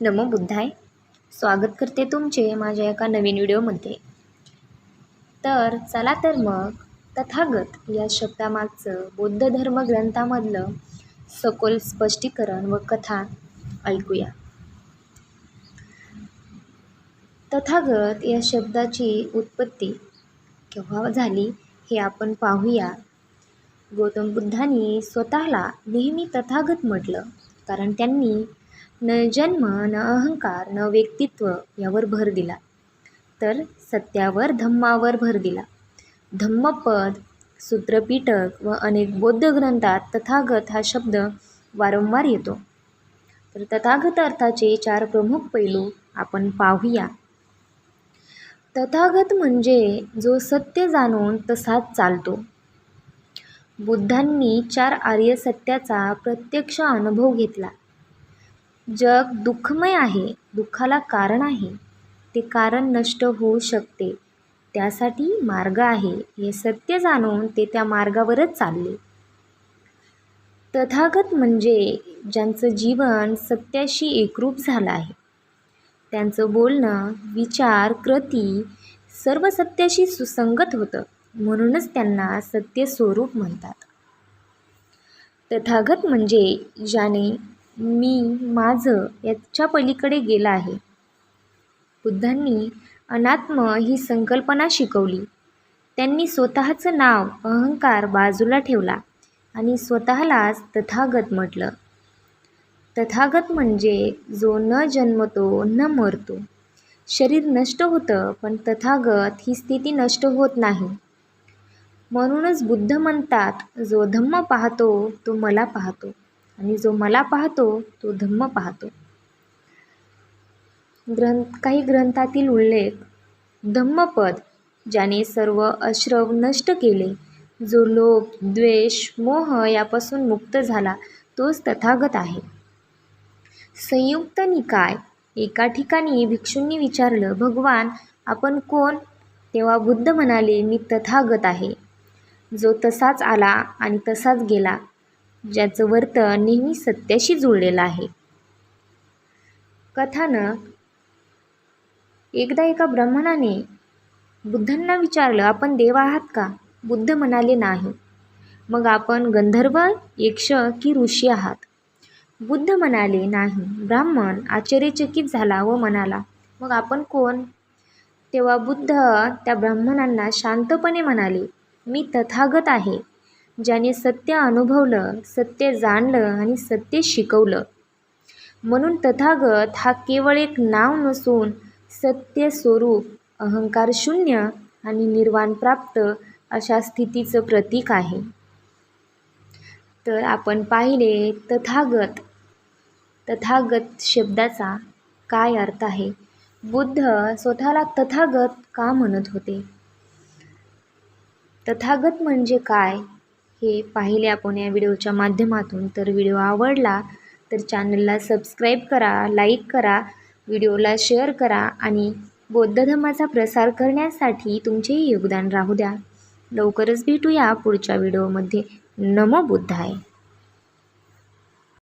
नमो बुद्धाय. स्वागत करते तुमचे माझ्या एका नवीन व्हिडिओमध्ये. तर चला तर मग तथागत या शब्दामागचं बौद्ध धर्म ग्रंथामधलं सखोल स्पष्टीकरण व कथा ऐकूया. तथागत या शब्दाची उत्पत्ती केव्हा झाली हे आपण पाहूया. गौतम बुद्धांनी स्वतःला नेहमी तथागत म्हटलं कारण त्यांनी न जन्म न अहंकार न व्यक्तित्व यावर भर दिला. तर सत्यावर धम्मावर भर दिला. धम्मपद सूत्रपीठक व अनेक बौद्ध ग्रंथात तथागत हा शब्द वारंवार येतो. तर तथागत अर्थाचे चार प्रमुख पैलू आपण पाहूया. तथागत म्हणजे जो सत्य जाणून तसाच चालतो. बुद्धांनी चार आर्य सत्याचा प्रत्यक्ष अनुभव घेतला. जग दुःखमय आहे दुःखाला कारण आहे. ते कारण नष्ट होऊ शकते. त्यासाठी मार्ग आहे. हे सत्य जाणून ते त्या मार्गावरच चालले. तथागत म्हणजे ज्यांचं जीवन सत्याशी एकरूप झालं आहे. त्यांचं बोलणं विचार कृती सर्व सत्याशी सुसंगत होतं. म्हणूनच त्यांना सत्य स्वरूप म्हणतात. तथागत म्हणजे ज्याने मी माझं याच्या पलीकडे गेला आहे. बुद्धांनी अनात्म ही संकल्पना शिकवली. त्यांनी स्वतःचं नाव अहंकार बाजूला ठेवला आणि स्वतःलाच तथागत म्हटलं. तथागत म्हणजे जो न जन्मतो न मरतो. शरीर नष्ट होतं पण तथागत ही स्थिती नष्ट होत नाही. म्हणूनच बुद्ध म्हणतात जो धम्म पाहतो तो मला पाहतो. आणि जो मला पाहतो तो धम्म पाहतो. ग्रंथ काही ग्रंथातील उल्लेख धम्मपद ज्याने सर्व अश्रव नष्ट केले जो लोभ द्वेष मोह यापासून मुक्त झाला तोच तथागत आहे. संयुक्त निकाय एका ठिकाणी भिक्षूंनी विचारलं भगवान आपण कोण? तेव्हा बुद्ध म्हणाले मी तथागत आहे. जो तसाच आला आणि तसाच गेला ज्याचं वर्तन नेहमी सत्याशी जुळलेलं आहे. कथानक. एकदा एका ब्राह्मणाने बुद्धांना विचारलं आपण देव आहात का? बुद्ध म्हणाले नाही. मग आपण गंधर्व यक्ष की ऋषी आहात? बुद्ध म्हणाले नाही. ब्राह्मण आश्चर्यचकित झाला व म्हणाला मग आपण कोण? तेव्हा बुद्ध त्या ब्राह्मणांना शांतपणे म्हणाले मी तथागत आहे. ज्याने सत्य अनुभवलं सत्य जाणलं आणि सत्य शिकवलं. म्हणून तथागत हा केवळ एक नाव नसून सत्य स्वरूप अहंकार शून्य आणि निर्वाण प्राप्त अशा स्थितीचं प्रतीक आहे. तर आपण पाहिले तथागत. तथागत शब्दाचा काय अर्थ आहे? बुद्ध स्वतःला तथागत का म्हणत होते? तथागत म्हणजे काय? हे पाहिले आपण या व्हिडिओच्या माध्यमातून. तर व्हिडिओ आवडला तर चॅनलला सबस्क्राईब करा लाईक करा व्हिडिओला शेअर करा आणि बौद्ध धर्माचा प्रसार करण्यासाठी तुमचेही योगदान राहू द्या. लवकरच भेटूया पुढच्या व्हिडिओमध्ये. नमो बुद्धाय.